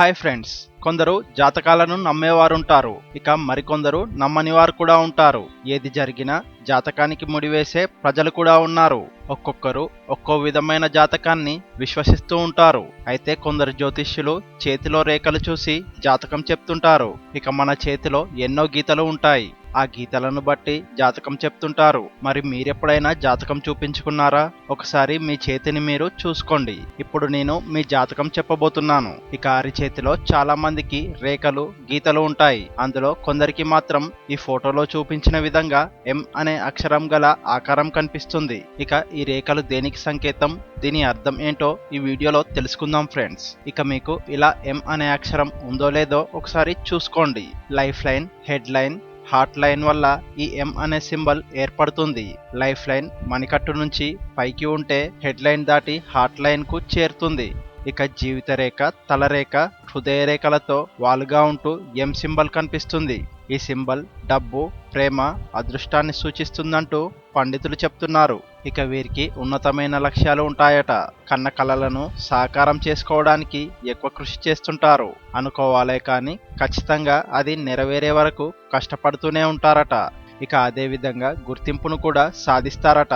Hi friends. కొందరు జాతకాలను నమ్మేవారుంటారు. ఇక మరికొందరు నమ్మని వారు కూడా ఉంటారు. ఏది జరిగినా జాతకానికి ముడివేసే ప్రజలు కూడా ఉన్నారు. ఒక్కొక్కరు ఒక్కో విధమైన జాతకాన్ని విశ్వసిస్తూ ఉంటారు. అయితే కొందరు జ్యోతిష్యులు చేతిలో రేఖలు చూసి జాతకం చెప్తుంటారు. ఇక మన చేతిలో ఎన్నో గీతలు ఉంటాయి. ఆ గీతలను బట్టి జాతకం చెప్తుంటారు. మరి మీరెప్పుడైనా జాతకం చూపించుకున్నారా? ఒకసారి మీ చేతిని మీరు చూసుకోండి. ఇప్పుడు నేను మీ జాతకం చెప్పబోతున్నాను. ఇక అరి చేతిలో చాలా మందికి రేఖలు గీతలు ఉంటాయి. అందులో కొందరికి మాత్రం ఈ ఫోటోలో చూపించిన విధంగా ఎం అనే అక్షరం గల ఆకారం కనిపిస్తుంది. ఇక ఈ ఈ రేఖలు దేనికి సంకేతం? దీని అర్థం ఏంటో ఈ వీడియోలో తెలుసుకుందాం ఫ్రెండ్స్. ఇక మీకు ఇలా ఎం అనే అక్షరం ఉందో లేదో ఒకసారి చూసుకోండి. Life line head line heart line వల్ల ఈ ఎం అనే సింబల్ ఏర్పడుతుంది. లైఫ్ లైన్ మణికట్టు నుంచి పైకి ఉంటే హెడ్ లైన్ దాటి హార్ట్ లైన్కు చేరుతుంది. ఇక జీవిత రేఖ తలరేఖ హృదయ రేఖలతో వాలుగా ఉంటూ ఎం సింబల్ కనిపిస్తుంది. ఈ సింబల్ డబ్బు ప్రేమ అదృష్టాన్ని సూచిస్తుందంటూ పండితులు చెప్తున్నారు. ఇక వీరికి ఉన్నతమైన లక్ష్యాలు ఉంటాయట. కన్న కలలను సాకారం చేసుకోవడానికి ఎక్కువ కృషి చేస్తుంటారు. అనుకోవాలే కానీ ఖచ్చితంగా అది నెరవేరే వరకు కష్టపడుతూనే ఉంటారట. ఇక అదే విధంగా గుర్తింపును కూడా సాధిస్తారట.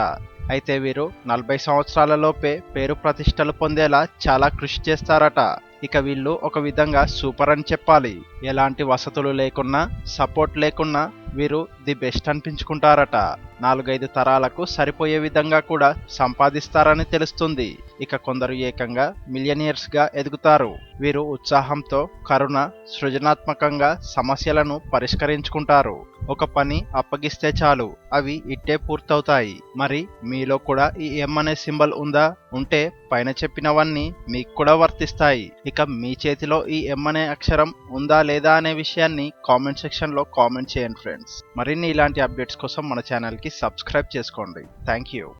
అయితే వీరు నలభై సంవత్సరాలలోపే పేరు ప్రతిష్టలు పొందేలా చాలా కృషి చేస్తారట. ఇక వీళ్ళు ఒక విధంగా సూపర్ అని చెప్పాలి. ఎలాంటి వసతులు లేకున్నా సపోర్ట్ లేకున్నా వీరు ది బెస్ట్ అనిపించుకుంటారట. నాలుగైదు తరాలకు సరిపోయే విధంగా కూడా సంపాదిస్తారని తెలుస్తుంది. ఇక కొందరు ఏకంగా మిలియనియర్స్గా ఎదుగుతారు. వీరు ఉత్సాహంతో కరుణ సృజనాత్మకంగా సమస్యలను పరిష్కరించుకుంటారు. ఒక పని అప్పగిస్తే చాలు అవి ఇట్టే పూర్తవుతాయి. మరి మీలో కూడా ఈ ఎం అనే సింబల్ ఉందా? ఉంటే పైన చెప్పినవన్నీ మీకు కూడా వర్తిస్తాయి. ఇక మీ చేతిలో ఈ ఎం అనే అక్షరం ఉందా లేదా అనే విషయాన్ని కామెంట్ సెక్షన్లో కామెంట్ చేయండి ఫ్రెండ్స్. మరిన్ని ఇలాంటి అప్డేట్స్ కోసం మన ఛానల్కి సబ్స్క్రైబ్ చేసుకోండి. Thank you.